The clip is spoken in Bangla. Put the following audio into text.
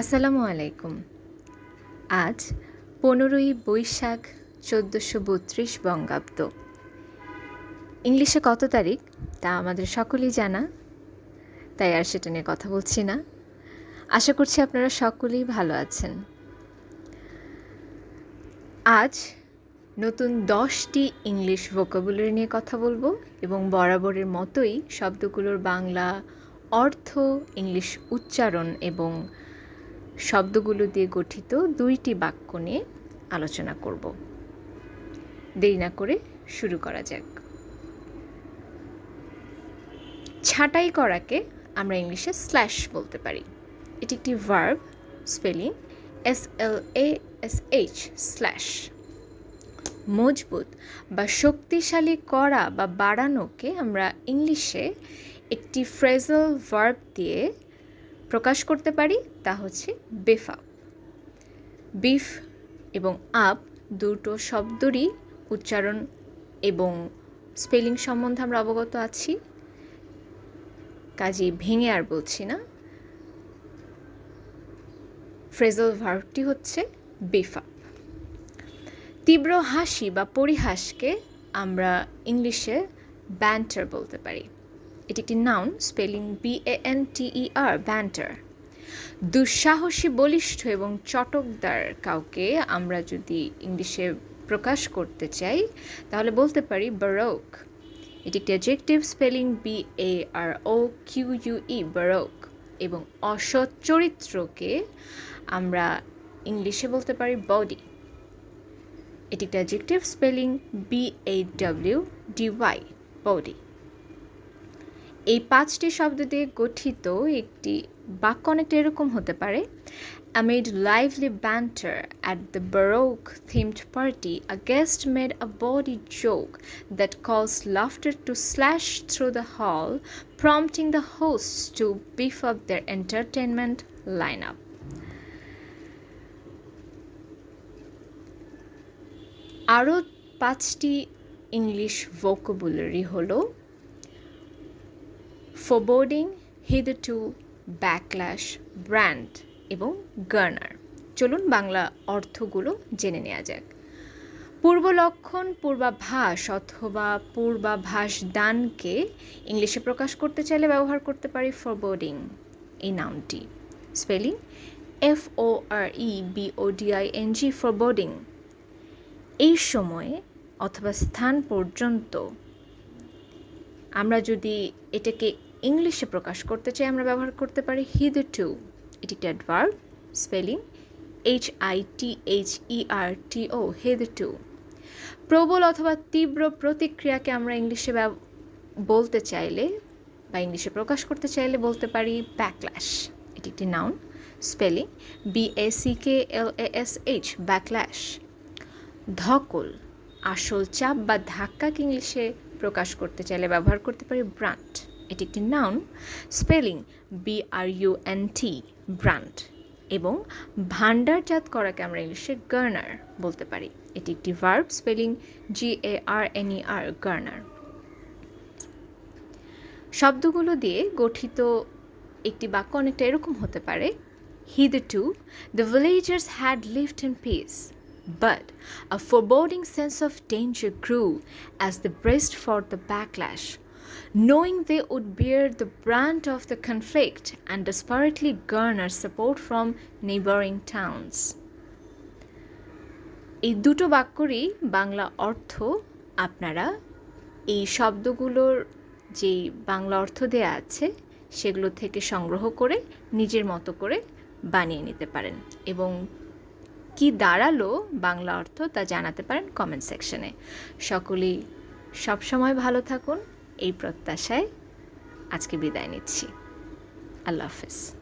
আসসালামু আলাইকুম। আজ পনেরোই বৈশাখ চোদ্দোশো বত্রিশ বঙ্গাব্দ। ইংলিশে কত তারিখ? তা আমাদের সকলেই জানা। তাই আর সেটা নিয়ে কথা বলছি না। আশা করছি আপনারা সকলেই ভালো আছেন। আজ নতুন দশটি ইংলিশ ভোকাবুলারি নিয়ে কথা বলব এবং বরাবরের মতোই শব্দগুলোর বাংলা, অর্থ, ইংলিশ উচ্চারণ এবং শব্দগুলো দিয়ে গঠিত দুইটি বাক্য নিয়ে আলোচনা করব। দেরি না করে শুরু করা যাক। ছাঁটাই করাকে আমরা ইংলিশে স্ল্যাশ বলতে পারি। এটি একটি verb spelling S L A S H slash. মজবুত বা শক্তিশালী করা বা বাড়ানোকে আমরা ইংলিশে একটি ফ্রেজাল ভার্ব দিয়ে প্রকাশ করতে পারি তা হচ্ছে বেফ। আপ বিফ এবং আপ দুটো শব্দরই উচ্চারণ এবং স্পেলিং সম্বন্ধে আমরা অবগত আছি। কাজে ভেঙে আর বলছি না। ফ্রেজাল ভার্বটি হচ্ছে বেফ। আপ তীব্র হাসি বা পরিহাসকে আমরা ইংলিশে ব্যান্টার বলতে পারি। এটি একটি noun spelling B A N T E R banter দুঃসাহসী, বলিষ্ঠ এবং চটকদার কাউকে আমরা যদি ইংলিশে প্রকাশ করতে চাই, তাহলে বলতে পারি বারোক এটি একটি adjective spelling B A R O Q U E baroque এবং অসৎ চরিত্রকে আমরা ইংলিশে বলতে পারি বডি এটি একটি adjective spelling B A W D Y bawdy এই পাঁচটি শব্দ দিয়ে গঠিত একটি বাক্য অনেকটা এরকম হতে পারে। I lively banter at the baroque themed party a guest made a bawdy joke that calls laughter to slash through the hall prompting the host to beef up their entertainment lineup আরও পাঁচটি ইংলিশ ভোকাবুলারি হলো ফোবোর্ডিং হিদটু ব্যাকল্যাশ ব্র্যান্ড এবং গার্নার চলুন বাংলা অর্থগুলো জেনে নেওয়া যাক। পূর্বলক্ষণ পূর্বাভাস অথবা পূর্বাভাস দানকে ইংলিশে প্রকাশ করতে চাইলে ব্যবহার করতে পারি ফরবোর্ডিং এই নামটি। Spelling F O R E B O D I N G foreboding এই সময়ে অথবা স্থান পর্যন্ত আমরা যদি এটাকে ইংলিশে প্রকাশ করতে চাই আমরা ব্যবহার করতে পারি হিদ টু। এটি একটি adverb spelling H I T H E R T O হেদ টু। প্রবল অথবা তীব্র প্রতিক্রিয়াকে আমরা ইংলিশে বলতে চাইলে বা ইংলিশে প্রকাশ করতে চাইলে বলতে পারি ব্যাকল্যাশ এটি একটি noun spelling B A C K L A S H backlash ধকল, আসল চাপ বা ধাক্কাকে ইংলিশে প্রকাশ করতে চাইলে ব্যবহার করতে পারি ব্রান্ট এটি একটি noun spelling B R U N T brunt এবং ভাণ্ডারজাত করাকে আমরা ইংলিশে গার্নার বলতে পারি। এটি একটি verb spelling G A R N E R garner শব্দগুলো দিয়ে গঠিত একটি বাক্য অনেকটা এরকম হতে পারে। To the villagers had lived in peace but a foreboding sense of danger grew as they braced for the backlash. Knowing they would bear the brunt of the conflict and desperately garner support from neighboring towns. এই দুটো বাক্যরই বাংলা অর্থ আপনারা এই শব্দগুলোর যে বাংলা অর্থ দেয়া আছে, সেগুলো থেকে সংগ্রহ করে নিজের মতো করে বানিয়ে নিতে পারেন এবং কি দাঁড়াল বাংলা অর্থ তা জানাতে পারেন কমেন্ট সেকশনে সকলেই সবসময় ভালো থাকুন এই প্রত্যাশায় আজকে বিদায় নিচ্ছি। আল্লাহ হাফেজ।